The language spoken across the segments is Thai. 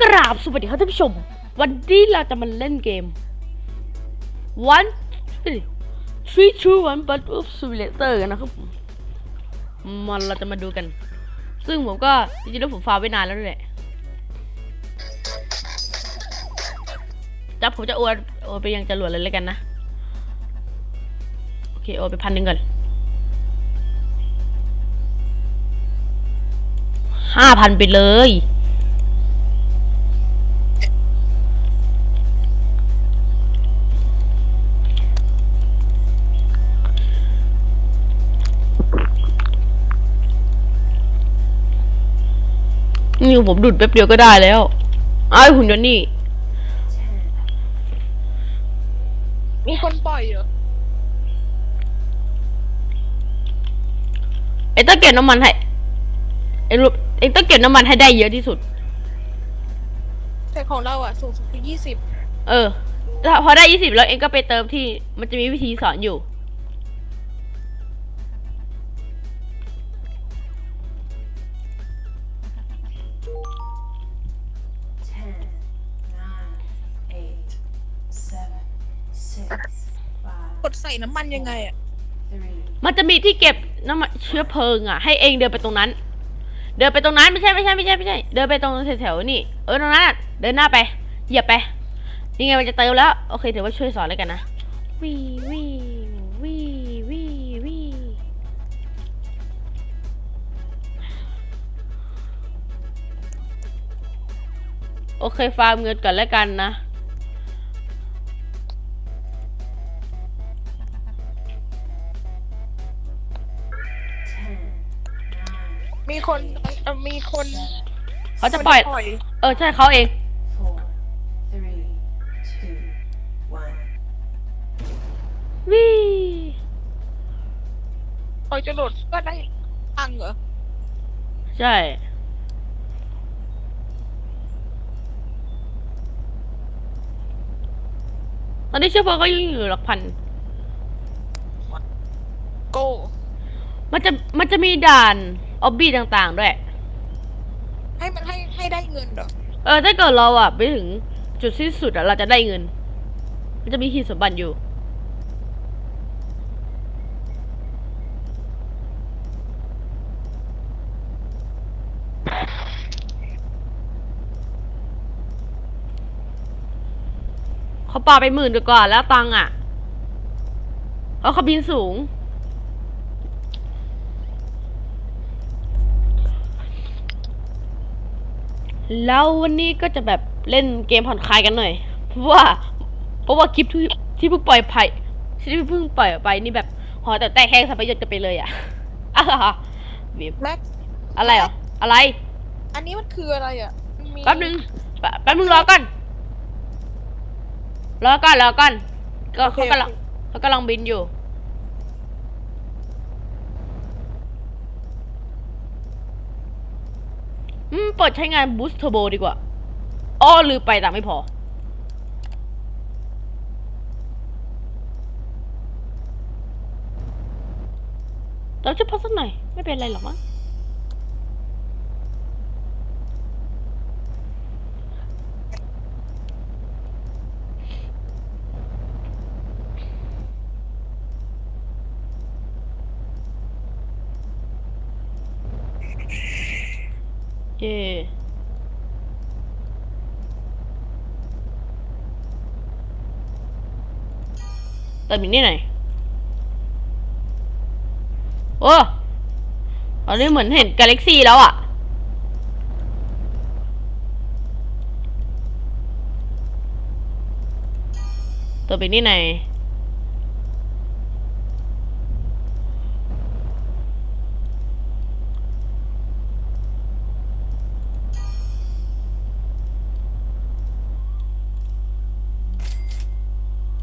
กราบสวัสดีครับท่านผู้ชม วันนี้เราจะมาเล่นเกม one three two one but of simulator กันนะครับผมมันเราจะมาดูกัน ซึ่งผมก็จริงๆแล้วผมฟาไว้นานแล้วด้วยแหละจับผมจะโอนโอนไปยังจรวดเลยแล้วกันนะ โอเคโอนไปพันหนึ่งก่อนห้าพันไปเลย นี่ผมดูดแป๊บเดียวก็ได้แล้วไอ้ายหุ่นยนต์นี่ มีคนปล่อยเหรอเอ็งต้องเก็บน้ำมันให้เอ็งรู้เอ็งต้องเก็บน้ำมันให้ได้เยอะที่สุด แต่ของเราอะ สูงสุดคือยี่สิบ เออถ้าพอได้ยี่สิบแล้วเอ็งก็ไปเติมที่มันจะมีวิธีสอนอยู่ ดใส่น้ำมันยังไงอะ three, มันจะมีที่เก็บน้ำมันเชื้อเพลิงอะ ให้เองเดินไปตรงนั้น เดินไปตรงนั้นไม่ใช่ไม่ใช่ไม่ใช่ไม่ใช่ เดินไปตรงแถวๆนี่ เออตรงนั้นอะเดินหน้าไป เหยียบไป นี่ไงมันจะเติมแล้ว โอเคถือว่าช่วยสอนแล้วกันนะวีวีวีวีวีโอเคฟาร์มเงินก่อนแล้วกันนะ มีคนเอ่อมีคนเขาจะปล่อย คนเออใช่เขาเอง four, three, two, one. วีปล่อยจรวดก็ได้ตังค์เหรอใช่ ตอนนี้เชื้อเพลิงก็ยังอยู่หลักพัน โก้มันจะมันจะมีด่าน ออบบี้ต่างๆด้วย ให้มันให้ให้ได้เงินเหรอเออถ้าเกิดเราอะไปถึงจุดสิ้นสุดอะเราจะได้เงิน มันจะมีขีดสมบัติอยู่ เขาปาไปหมื่นกว่าแล้วตังค์อะเขาเขาบินสูง แล้ววันนี้ก็จะแบบเล่นเกมผ่อนคลายกันหน่อย เพราะว่า เพราะว่าคลิปที่ที่เพิ่งปล่อยไปที่เพิ่งปล่อยออกไปนี่แบบหอแต่แตกแห้งสับประโยชน์กันไปเลยอะอะบีบแม็กอะไรเหรออะไร อันนี้มันคืออะไรอะมันมีแป๊บนึงแป๊บแป๊บนึงรอก่อนรอก่อนรอก่อนก็เขากำลังเขากำลังบินอยู่ อืม เปิดใช้งานบูสเทอร์โบดีกว่า อ้อลือไปแต่ไม่พอ เราจะพักสักหน่อย ไม่เป็นไรหรอกมั้ง เย่เติมอีกนิดหน่อยโอ้ตอนนี้เหมือนเห็นกาแล็กซี่แล้วอะเติมอีกนิดหน่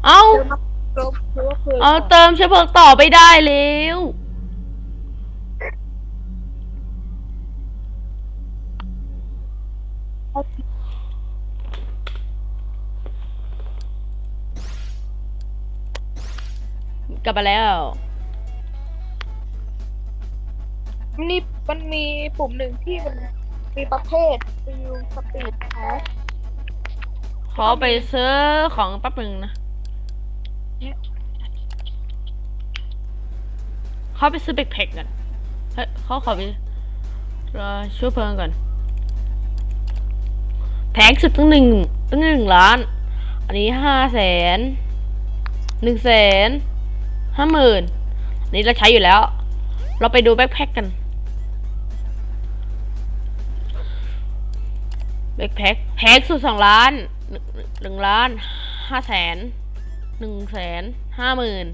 เอาเติมน้ำเติมเชื้อเพลิงเอาเติมเชื้อเพลิงต่อไปได้แล้วกลับมาแล้ว นี่มันมีปุ่มหนึ่งที่มันมีประเภทฟิลสปีดแคสขอไปซื้อของแป๊บหนึงนะ เขาไปซื้อเบกแพ็กกันเฮ้ยเขาขอไปรอช่วยเพิ่งก่อน แพงสุดตั้งหนึ่งตั้งหนึ่งล้าน อันนี้ห้าแสนหนึ่งแสนห้าหมื่นอันนี้เราใช้อยู่แล้ว เราไปดูแบ็คแพ็คกัน แบ็คแพ็คแพงสุดสองล้านหนึ่งล้านห้าแสน หนึ่งแสนห้าหมื่น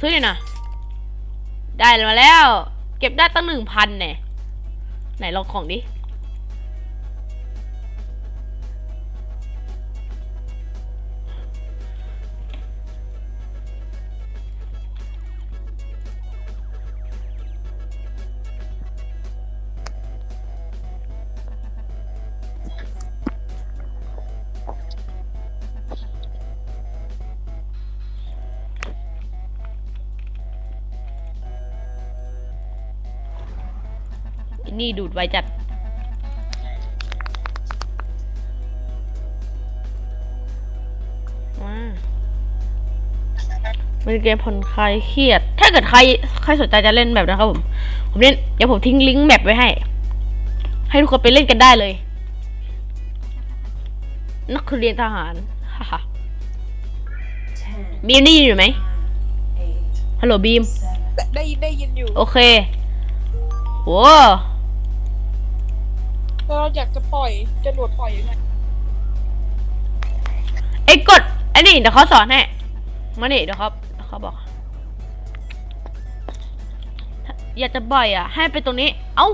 ซื้อเลยนะได้มาแล้ว เก็บได้ตั้งหนึ่งพันเนี่ย ไหนลองของดิ นี่ดูดไวจัด ว้าเป็นเกมผ่อนคลายเครียด ถ้าเกิดใครใครสนใจจะเล่นแบบนะครับผม ผมเล่น เดี๋ยวผมทิ้งลิงก์แมปไว้ให้ ให้ทุกคนไปเล่นกันได้เลย นักเรียนทหาร ฮ่าฮ่า 10, บีมได้ยินอยู่ไหม 8, ฮัลโหลบีม 7, แต่ได้ยินได้ยินอยู่ โอเค โว้แล้ว เราอยากจะปล่อยจะหลวดปล่อยยังไงไอ้กดไอ้นี่เดี๋ยวเขาสอนให้มานี่เดี๋ยวเขาเดี๋ยวเขาบอก อยากจะบ่อยอะ ให้ไปตรงนี้ เอ้า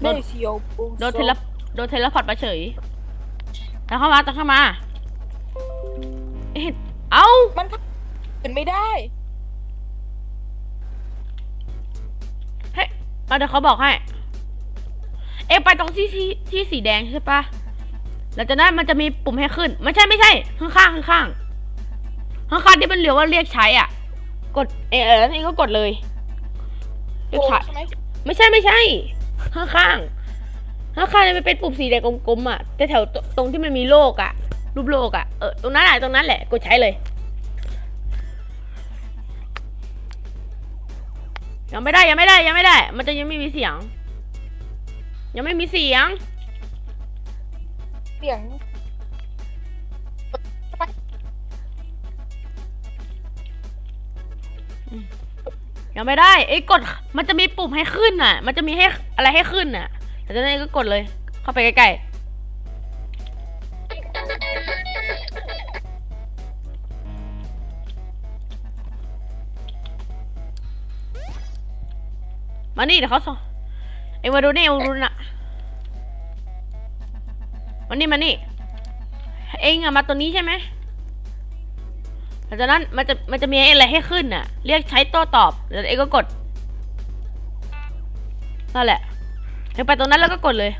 โดเล่นเชียวปูโดนเทเลโดนเทเลพอร์ตมาเฉยตามเข้ามาตามเข้ามาเอ๊ะเอ้า มันเป็นไม่ได้เฮ้ยมาเดี๋ยวเขาบอกให้ เอ๊ะไปตรงที่ที่ที่สีแดงใช่ปะแล้วจากนั้นมันจะมีปุ่มให้ขึ้น ไม่ใช่ไม่ใช่ ข้างข้างข้างข้างข้างข้างที่มันเหลือว่าเรียกใช้อะ กดเออแล้วนี่ก็กดเลยเรียกใช้ไม่ใช่ไม่ใช่ ข้างข้างข้างข้างมันเป็นปุ่มสีแดงกลมๆอะแต่แถวตรงที่มันมีโลกอะ รูปโลกอะเออตรงนั้นแหละตรงนั้นแหละกดใช้เลยยังไม่ได้ยังไม่ได้ยังไม่ได้ มันจะยังไม่มีเสียง ยังไม่มีเสียง เสียงยังไม่ได้เอ้ยกด มันจะมีปุ่มให้ขึ้นอะ มันจะมีให้อะไรให้ขึ้นอะ แต่ตอนนี้ก็กดเลย เข้าไปใกล้ๆ มานี่เดี๋ยวเขาสอน เอ็งมาดูนี่เอ็งมาดูน่ะมานี่มานี่ เอ็งอะมาตัวนี้ใช่ไหมหลังจากนั้นมันจะมันจะมีอะไรให้ขึ้นน่ะ เรียกใช้โต้ตอบแล้วเองก็กดนั่นแหละเองไปตรงนั้นแล้วก็กดเลย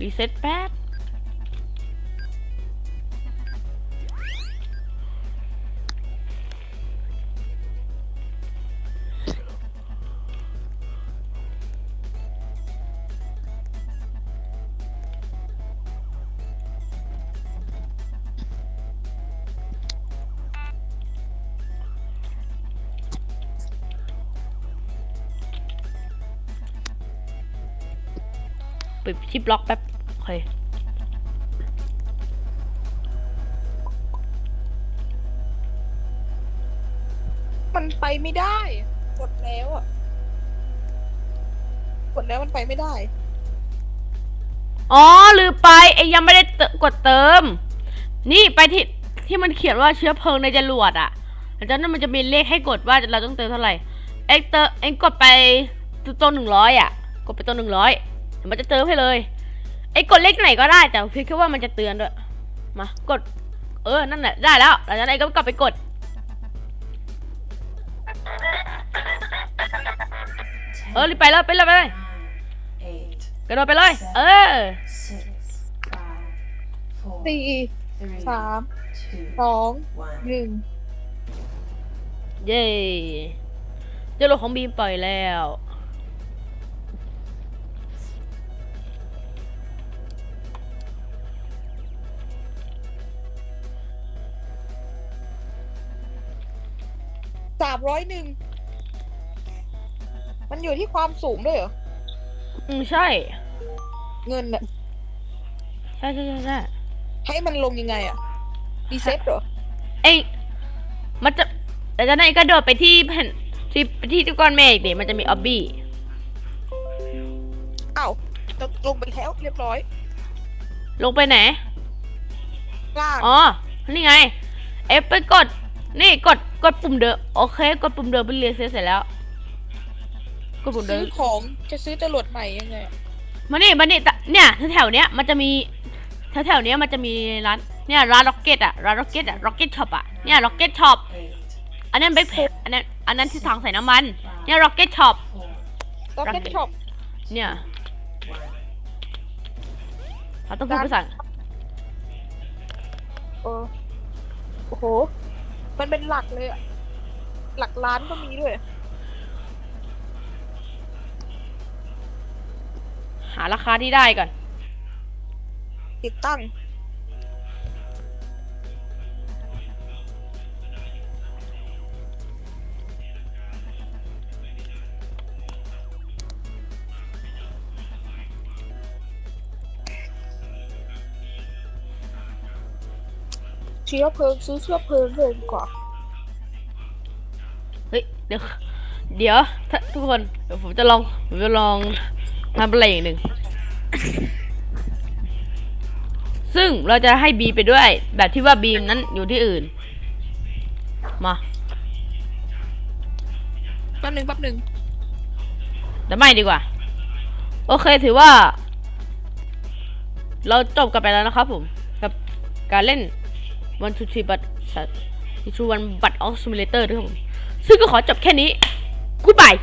รีเซ็ตแป๊บ ปิดชิปล็อกแป๊บโอเคมันไปไม่ได้ กดแล้วอะ กดแล้วมันไปไม่ได้ อ๋อลืมไปเองยังไม่ได้เติกดเติม นี่ไปที่ที่มันเขียนว่าเชื้อเพลิงในจรวดอะหลังจากนั้นมันจะมีเลขให้กดว่าเราต้องเติมเท่าไหร่ เอ็งเติมเอ็งกดไปตัวหนึ่งร้อยอะ กดไปตัวหนึ่งร้อย เดี๋ยวมันจะเติมให้เลยไอ้กดเลขไหนก็ได้แต่เพียงแค่ว่ามันจะเตือนด้วยมากด เออนั่นแหละได้แล้วหลังจากนั้นไอ้ก็กลับไปกดเออรีบไปเลยไปเลยไปเลย 8, กระโดดไปเลย เออ 6, 5, สี่ 4, สาม 3, สอง 2, หนึ่งเย้จรวดของบีมปล่อยแล้ว สามร้อยหนึ่ง มันอยู่ที่ความสูงด้วยเหรอ อืมใช่ เงินอะใช่ใช่ใช่ใช่ให้มันลงยังไงอะรีเซ็ตเหรอเอ้ยมันจะแต่จากนั้นเองก็โดดไปที่แผ่นที่ไปที่ก้อนเมฆดิมันจะมีออบบี้อ้าวเราลงไปแล้วเรียบร้อย ลงไปไหน ล่าง อ๋อ นี่ไง เอฟไปกด นี่กด กดปุ่มเดิมโอเค กดปุ่มเดิมไปเรียนเสร็จแล้ว กดปุ่มเดิซื้มอของจะซื้อจรวดใหม่ยังไงอะมานี่มานี่ตะเนี่ยแถวๆเนี้ยมันจะมีแถวๆเนี้ยมันจะมีร้านเนี่ยร้านล็อกเก็ตอะร้านล็อกเก็ตอะล็อกเก็ตช็อปอะเนี่ยล็อกเก็ตช็อป Eight. อันนั้นแบ็คแพคอันนั้นอันนั้นที่ถังใส่น้ำมันเนี่ยล็อกเก็ตช็อป Four. ล็อกเก็ตช็อปเนี่ย One. เราต้องพูดภาษาเออโอ้โห มันเป็นหลักเลยอะหลักล้านก็มีด้วย หาราคาที่ได้ก่อน ติดตั้ง เชื้อเพลิงซื้อเชื้อเพลิงเลยดีกว่าเฮ้ยเดี๋ยวเดี๋ยวทุกคนเดี๋ยวผมจะลองผมจะลองทำอะไรอย่างหนึ่งซึ่งเราจะให้บีไปด้วย แบบที่ว่าบีมนั้นอยู่ที่อื่น มาแป๊บหนึ่งแป๊บหนึ่งแต่ไม่ดีกว่า โอเคถือว่า เราจบกันไปแล้วนะครับผม กับการเล่น วันทูทีบัตทูวันบัตออฟซิมูเลเตอร์ด้วยผมซึ่งก็ขอจบแค่นี้กูดบาย